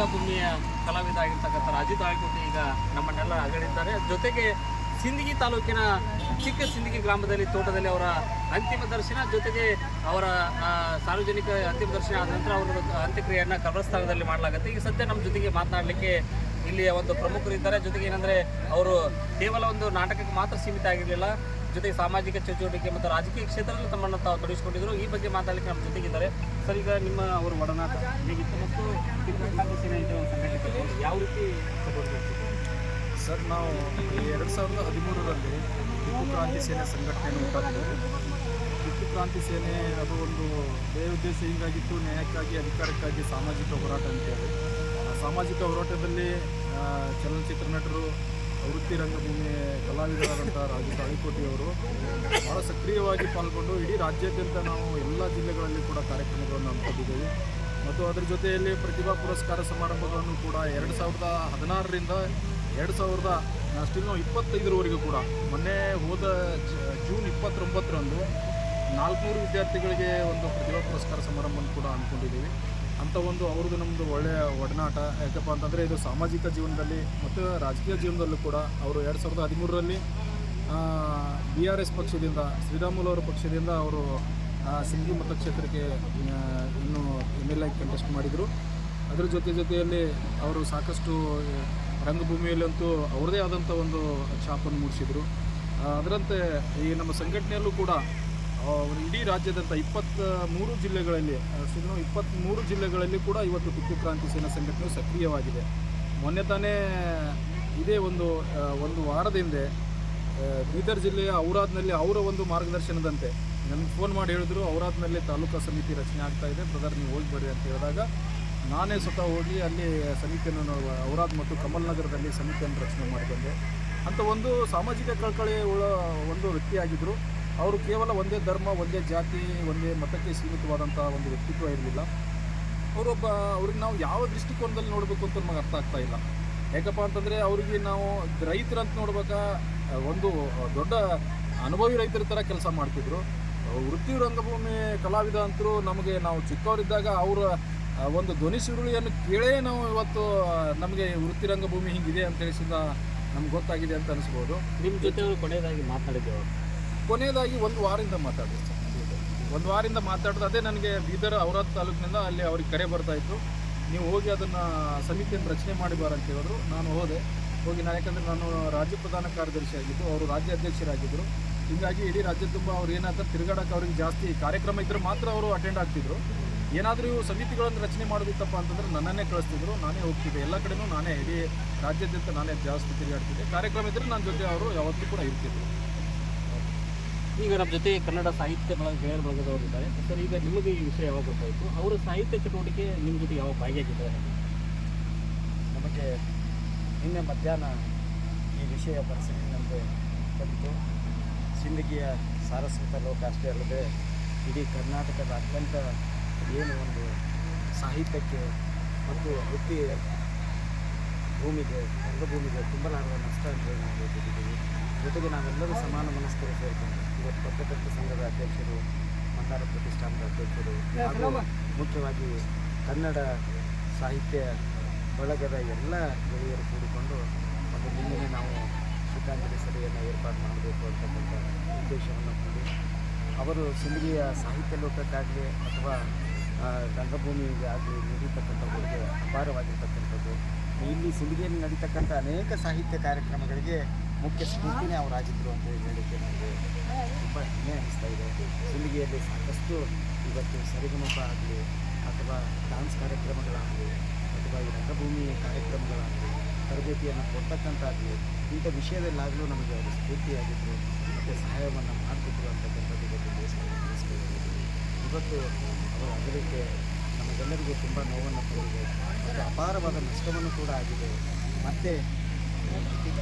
ರಂಗಭೂಮಿಯ ಕಲಾವಿದ ಆಗಿರ್ತಕ್ಕಂಥ ರಾಜಿತ್ ಆಳ್ಕೋಟಿ ಈಗ ನಮ್ಮನ್ನೆಲ್ಲ ಅಗಲಿದ್ದಾರೆ ಜೊತೆಗೆ ಸಿಂದಗಿ ತಾಲೂಕಿನ ಚಿಕ್ಕ ಸಿಂದಗಿ ಗ್ರಾಮದಲ್ಲಿ, ತೋಟದಲ್ಲಿ ಅವರ ಅಂತಿಮ ದರ್ಶನ, ಜೊತೆಗೆ ಅವರ ಸಾರ್ವಜನಿಕ ಅಂತಿಮ ದರ್ಶನ ಆದ ನಂತರ ಅವರ ಅಂತ್ಯಕ್ರಿಯೆಯನ್ನು ಕಬ್ರಸ್ಥಾನದಲ್ಲಿ ಮಾಡಲಾಗುತ್ತೆ. ಈಗ ಸದ್ಯ ನಮ್ಮ ಜೊತೆಗೆ ಮಾತನಾಡಲಿಕ್ಕೆ ಇಲ್ಲಿಯ ಒಂದು ಪ್ರಮುಖರು ಇದ್ದಾರೆ. ಜೊತೆಗೆ ಏನಂದರೆ, ಅವರು ಕೇವಲ ಒಂದು ನಾಟಕಕ್ಕೆ ಮಾತ್ರ ಸೀಮಿತ ಆಗಿರಲಿಲ್ಲ. ಜೊತೆಗೆ ಸಾಮಾಜಿಕ ಚಟುವಟಿಕೆ ಮತ್ತು ರಾಜಕೀಯ ಕ್ಷೇತ್ರದಲ್ಲಿ ತಮ್ಮನ್ನು ತಾವು ತೊಡಗಿಸಿಕೊಂಡಿದ್ರು ಈ ಬಗ್ಗೆ ಮಾತಾಡಲಿಕ್ಕೆ ನಮ್ಮ ಜೊತೆಗಿದ್ದಾರೆ. ಸರ್, ಈಗ ನಿಮ್ಮ ಅವರ ಒಡನಾಟ ಹೇಗಿತ್ತು ಮತ್ತು ಯಾವ ರೀತಿ? ಸರ್, ನಾವು ಎರಡು ಸಾವಿರದ ಹದಿಮೂರರಲ್ಲಿ ಟಿಪ್ಪು ಕ್ರಾಂತಿ ಸೇನೆ ಸಂಘಟನೆಯನ್ನು ಉಂಟಾಗಿದೆ ಟಿಪ್ಪು ಕ್ರಾಂತಿ ಸೇನೆ ಅದು ಒಂದು ಬೇರೆ ಉದ್ದೇಶ ಹಿಂಗಾಗಿತ್ತು. ನ್ಯಾಯಕ್ಕಾಗಿ, ಅಧಿಕಾರಕ್ಕಾಗಿ ಸಾಮಾಜಿಕ ಹೋರಾಟ ಅಂತೇಳಿ. ಸಾಮಾಜಿಕ ಹೋರಾಟದಲ್ಲಿ ಚಲನಚಿತ್ರ ನಟರು ವೃತ್ತಿ ರಂಗಭೂಮಿ ಕಲಾವಿದರಾದಂಥ ರಾಜು ತಾಳಿಕೋಟಿಯವರು ಭಾಳ ಸಕ್ರಿಯವಾಗಿ ಪಾಲ್ಗೊಂಡು ಇಡೀ ರಾಜ್ಯಾದ್ಯಂತ ನಾವು ಎಲ್ಲ ಜಿಲ್ಲೆಗಳಲ್ಲಿ ಕೂಡ ಕಾರ್ಯಕ್ರಮಗಳನ್ನು ಹಮ್ಮಿಕೊಂಡಿದ್ದೇವೆ ಮತ್ತು ಅದರ ಜೊತೆಯಲ್ಲಿ ಪ್ರತಿಭಾ ಪುರಸ್ಕಾರ ಸಮಾರಂಭಗಳನ್ನು ಕೂಡ ಎರಡು ಸಾವಿರದ ಹದಿನಾರರಿಂದ ಎರಡು ಸಾವಿರದ ನಾವು ಇಪ್ಪತ್ತೈದರವರೆಗೂ ಕೂಡ ಮೊನ್ನೆ ಹೋದ ಜೂನ್ ಇಪ್ಪತ್ತೊಂಬತ್ತರಂದು ನಾಲ್ಕುನೂರು ವಿದ್ಯಾರ್ಥಿಗಳಿಗೆ ಒಂದು ಪ್ರತಿಭಾ ಪುರಸ್ಕಾರ ಸಮಾರಂಭವನ್ನು ಕೂಡ ಅಂದ್ಕೊಂಡಿದ್ದೀವಿ ಅಂಥ ಒಂದು ಅವ್ರದ್ದು ನಮ್ಮದು ಒಳ್ಳೆಯ ಒಡನಾಟ. ಯಾಕಪ್ಪ ಅಂತಂದರೆ ಇದು ಸಾಮಾಜಿಕ ಜೀವನದಲ್ಲಿ ಮತ್ತು ರಾಜಕೀಯ ಜೀವನದಲ್ಲೂ ಕೂಡ ಅವರು ಎರಡು ಸಾವಿರದ ಹದಿಮೂರರಲ್ಲಿ ಬಿ ಆರ್ ಎಸ್ ಪಕ್ಷದಿಂದ, ಶ್ರೀರಾಮುಲು ಅವರ ಪಕ್ಷದಿಂದ ಅವರು ಸಿಂಗಿ ಮತಕ್ಷೇತ್ರಕ್ಕೆ ಇನ್ನೂ ಎಂ ಎಲ್ ಐ ಕಂಟೆಸ್ಟ್ ಮಾಡಿದರು. ಅದರ ಜೊತೆ ಜೊತೆಯಲ್ಲಿ ಅವರು ಸಾಕಷ್ಟು ರಂಗಭೂಮಿಯಲ್ಲಂತೂ ಅವ್ರದ್ದೇ ಆದಂಥ ಒಂದು ಛಾಪನ್ನು ಮೂಡಿಸಿದರು. ಅದರಂತೆ ಈ ನಮ್ಮ ಸಂಘಟನೆಯಲ್ಲೂ ಕೂಡ ಇಡೀ ರಾಜ್ಯದಂಥ ಇಪ್ಪತ್ತ ಮೂರು ಜಿಲ್ಲೆಗಳಲ್ಲಿ ಇನ್ನು ಇಪ್ಪತ್ತ್ಮೂರು ಜಿಲ್ಲೆಗಳಲ್ಲಿ ಕೂಡ ಇವತ್ತು ಟಿಪ್ಪು ಕ್ರಾಂತಿ ಸೇನಾ ಸಂಘಟನೆಯು ಸಕ್ರಿಯವಾಗಿದೆ. ಮೊನ್ನೆ ತಾನೇ ಇದೇ ಒಂದು ಒಂದು ವಾರದ ಹಿಂದೆ ಬೀದರ್ ಜಿಲ್ಲೆಯ ಔರಾದ್ನಲ್ಲಿ ಅವರ ಒಂದು ಮಾರ್ಗದರ್ಶನದಂತೆ ನನಗೆ ಫೋನ್ ಮಾಡಿ ಹೇಳಿದ್ರು, ಔರಾದ್ನಲ್ಲಿ ತಾಲೂಕಾ ಸಮಿತಿ ರಚನೆ ಆಗ್ತಾ ಇದೆ, ಬ್ರದರ್ ನೀವು ಹೋಗಿ ಬರ್ರಿ ಅಂತ ಹೇಳಿದಾಗ ನಾನೇ ಸ್ವತಃ ಹೋಗಿ ಅಲ್ಲಿ ಸಮಿತಿಯನ್ನು ಔರಾದ್ ಮತ್ತು ಕಮಲ್ ನಗರದಲ್ಲಿ ಸಮಿತಿಯನ್ನು ರಚನೆ ಮಾಡಿಕೊಂಡೆ. ಅಂತ ಒಂದು ಸಾಮಾಜಿಕ ಕಳಕಳಿ ಒಂದು ವ್ಯಕ್ತಿಯಾಗಿದ್ದರು ಅವರು ಕೇವಲ ಒಂದೇ ಧರ್ಮ, ಒಂದೇ ಜಾತಿ, ಒಂದೇ ಮತಕ್ಕೆ ಸೀಮಿತವಾದಂಥ ಒಂದು ವ್ಯಕ್ತಿತ್ವ ಇರಲಿಲ್ಲ. ಅವರೊಬ್ಬ, ಅವ್ರಿಗೆ ನಾವು ಯಾವ ದೃಷ್ಟಿಕೋನದಲ್ಲಿ ನೋಡಬೇಕು ಅಂತ ನಮಗೆ ಅರ್ಥ ಆಗ್ತಾ ಇಲ್ಲ. ಯಾಕಪ್ಪ ಅಂತಂದರೆ ಅವರಿಗೆ ನಾವು ರೈತರಂತ ನೋಡ್ಬೇಕಾ, ಒಂದು ದೊಡ್ಡ ಅನುಭವಿ ರೈತರ ಥರ ಕೆಲಸ ಮಾಡ್ತಿದ್ರು. ವೃತ್ತಿ ರಂಗಭೂಮಿ ಕಲಾವಿದ ಅಂತರೂ ನಮಗೆ ನಾವು ಚಿಕ್ಕವರಿದ್ದಾಗ ಅವರ, ಒಂದು ಧ್ವನಿ ಸುರುಳಿಯನ್ನು ಕೇಳೇ ನಾವು ಇವತ್ತು, ನಮಗೆ ವೃತ್ತಿ ರಂಗಭೂಮಿ ಹಿಂಗಿದೆ ಅಂತ ಹೇಳಿಸಿದ ನಮ್ಗೆ ಗೊತ್ತಾಗಿದೆ ಅಂತ ಅನಿಸ್ಬೋದು. ನಿಮ್ಮ ಜೊತೆ ಕೊನೆಯದಾಗಿ ಮಾತನಾಡಿದ್ದೇವೆ ಕೊನೆಯದಾಗಿ ಒಂದು ವಾರದಿಂದ ಮಾತಾಡಿದ್ರು ಒಂದು ವಾರದಿಂದ ಮಾತಾಡಿದ್ರೆ ಅದೇ ನನಗೆ ಬೀದರ್ ಔರಾದ್ ತಾಲೂಕಿನಿಂದ ಅಲ್ಲಿ ಅವ್ರಿಗೆ ಕರೆ ಬರ್ತಾ ಇತ್ತು. ನೀವು ಹೋಗಿ ಅದನ್ನು ಸಮಿತಿಯನ್ನು ರಚನೆ ಮಾಡಿ ಬಾರಂತ ಹೇಳಿದ್ರು. ನಾನು ಹೋದೆ. ಹೋಗಿ ನಾನು ಯಾಕಂದರೆ ನಾನು ರಾಜ್ಯ ಪ್ರಧಾನ ಕಾರ್ಯದರ್ಶಿ ಆಗಿದ್ದು, ಅವರು ರಾಜ್ಯ ಅಧ್ಯಕ್ಷರಾಗಿದ್ದರು ಹೀಗಾಗಿ ಇಡೀ ರಾಜ್ಯ ತುಂಬ ಅವ್ರು ಏನಾದರೂ ತಿರುಗಾಡಕ್ಕೆ ಅವ್ರಿಗೆ ಜಾಸ್ತಿ ಕಾರ್ಯಕ್ರಮ ಇದ್ದರೆ ಮಾತ್ರ ಅವರು ಅಟೆಂಡ್ ಆಗ್ತಿದ್ರು. ಏನಾದರೂ ಇವು ಸಮಿತಿಗಳನ್ನು ರಚನೆ ಮಾಡೋದಿತ್ತಪ್ಪ ಅಂತಂದರೆ ನನ್ನನ್ನೇ ಕಳಿಸ್ತಿದ್ರು. ನಾನೇ ಹೋಗ್ತಿದ್ದೆ. ಎಲ್ಲ ಕಡೆನೂ ನಾನೇ ಇಡೀ ರಾಜ್ಯಾದ್ಯಂತ ನಾನೇ ಜಾಸ್ತಿ ತಿರುಗಾಡ್ತಿದ್ದೆ. ಕಾರ್ಯಕ್ರಮ ಇದ್ದರೆ ನನ್ನ ಜೊತೆ ಅವರು ಯಾವತ್ತೂ ಕೂಡ ಇರ್ತಿದ್ರು. ಈಗ ನಮ್ಮ ಜೊತೆ ಕನ್ನಡ ಸಾಹಿತ್ಯ ಬಳಗ ಗೆಳೆಯರ ಬಳಗದವರು ಇದ್ದಾರೆ. ಸರ್, ಈಗ ನಿಮಗೆ ಈ ವಿಷಯ ಯಾವಾಗ ಗೊತ್ತಾಯಿತು? ಅವರ ಸಾಹಿತ್ಯ ಚಟುವಟಿಕೆ ನಿಮ್ಮ ಜೊತೆ ಯಾವಾಗ ಭಾಗಿಯಾಗಿದ್ದಾರೆ? ನಮಗೆ ನಿನ್ನೆ ಮಧ್ಯಾಹ್ನ ಈ ವಿಷಯ ಪರಿಶೀಲನೆಯಂತೆ ಬಂತು. ಸಿಂದಗಿಯ ಸಾರಸ್ವತ ಲೋಕ ಅಷ್ಟೇ ಅಲ್ಲದೆ ಇಡೀ ಕರ್ನಾಟಕದ ಅತ್ಯಂತ ಏನು ಒಂದು ಸಾಹಿತ್ಯಕ್ಕೆ ಮತ್ತು ವೃತ್ತಿ ಭೂಮಿಗೆ, ರಂಗಭೂಮಿಗೆ ತುಂಬಲಾರದ ನಷ್ಟ ಅಂತ ನಾವು ಹೇಳ್ತಿದ್ದೀವಿ. ಜೊತೆಗೆ ನಾವೆಲ್ಲರೂ ಸಮಾನ ಮನಸ್ಕರು ಸೇರಿಕೊಂಡು ಇವತ್ತು ಪತ್ರಕರ್ತ ಸಂಘದ ಅಧ್ಯಕ್ಷರು ಮಂದಾರ ಪ್ರತಿಷ್ಠಾನದ ಅಧ್ಯಕ್ಷರು ಹಾಗೂ ಮುಖ್ಯವಾಗಿ ಕನ್ನಡ ಸಾಹಿತ್ಯ ಬಳಗದ ಎಲ್ಲ ಗೆಳೆಯರು ಕೂಡಿಕೊಂಡು ಒಂದು ನಿನ್ನೆ ನಾವು ಶ್ರದ್ಧಾಂಜಲಿ ಸಭೆಯನ್ನು ಏರ್ಪಾಡು ಮಾಡಬೇಕು ಅಂತಕ್ಕಂಥ ಉದ್ದೇಶವನ್ನು ಹೊಂದಿ ಅವರು ಸಿಂಧಿಯ ಸಾಹಿತ್ಯ ಲೋಕಕ್ಕಾಗಲಿ ಅಥವಾ ರಂಗಭೂಮಿಗೆ ಆಗಲಿ ನೀಡಿರ್ತಕ್ಕಂಥ ಕೊಡುಗೆ ಅಪಾರವಾಗಿರ್ತಕ್ಕಂಥದ್ದು. ಇಲ್ಲಿ ಸಿಂಧಿಯಲ್ಲಿ ನಡೀತಕ್ಕಂಥ ಅನೇಕ ಸಾಹಿತ್ಯ ಕಾರ್ಯಕ್ರಮಗಳಿಗೆ ಮುಖ್ಯ ಸ್ಫೂರ್ತಿನೇ ಅವರಾಗಿದ್ದರು ಅಂತ ಹೇಳಲಿಕ್ಕೆ ನನಗೆ ತುಂಬ ಹೆಮ್ಮೆ ಅನಿಸ್ತಾ ಇದೆ. ಸಿಂದಗಿಯಲ್ಲಿ ಸಾಕಷ್ಟು ಇವತ್ತು ಸರಿಗಮಪ ಆಗಲಿ, ಅಥವಾ ಡಾನ್ಸ್ ಕಾರ್ಯಕ್ರಮಗಳಾಗಲಿ, ಅಥವಾ ಈ ರಂಗಭೂಮಿ ಕಾರ್ಯಕ್ರಮಗಳಾಗಲಿ, ತರಬೇತಿಯನ್ನು ಕೊಡ್ತಕ್ಕಂಥಾಗಲಿ ಇಂಥ ವಿಷಯದಲ್ಲಾಗಲೂ ನಮಗೆ ಅವರು ಸ್ಫೂರ್ತಿಯಾಗಿದ್ದರು ಮತ್ತು ಸಹಾಯವನ್ನು ಮಾಡ್ತಿದ್ರು ಅಂತಕ್ಕಂಥದ್ದು ಇವತ್ತು ದೇಶದಲ್ಲಿ ಇವತ್ತು ಅವರು ಅಗಲಿಕೆ ನಮಗೆಲ್ಲರಿಗೂ ತುಂಬ ನೋವನ್ನು ಕೊಡಿದೆ ಮತ್ತು ಅಪಾರವಾದ ನಷ್ಟವನ್ನು ಕೂಡ ಆಗಿದೆ. ಮತ್ತು Thank you.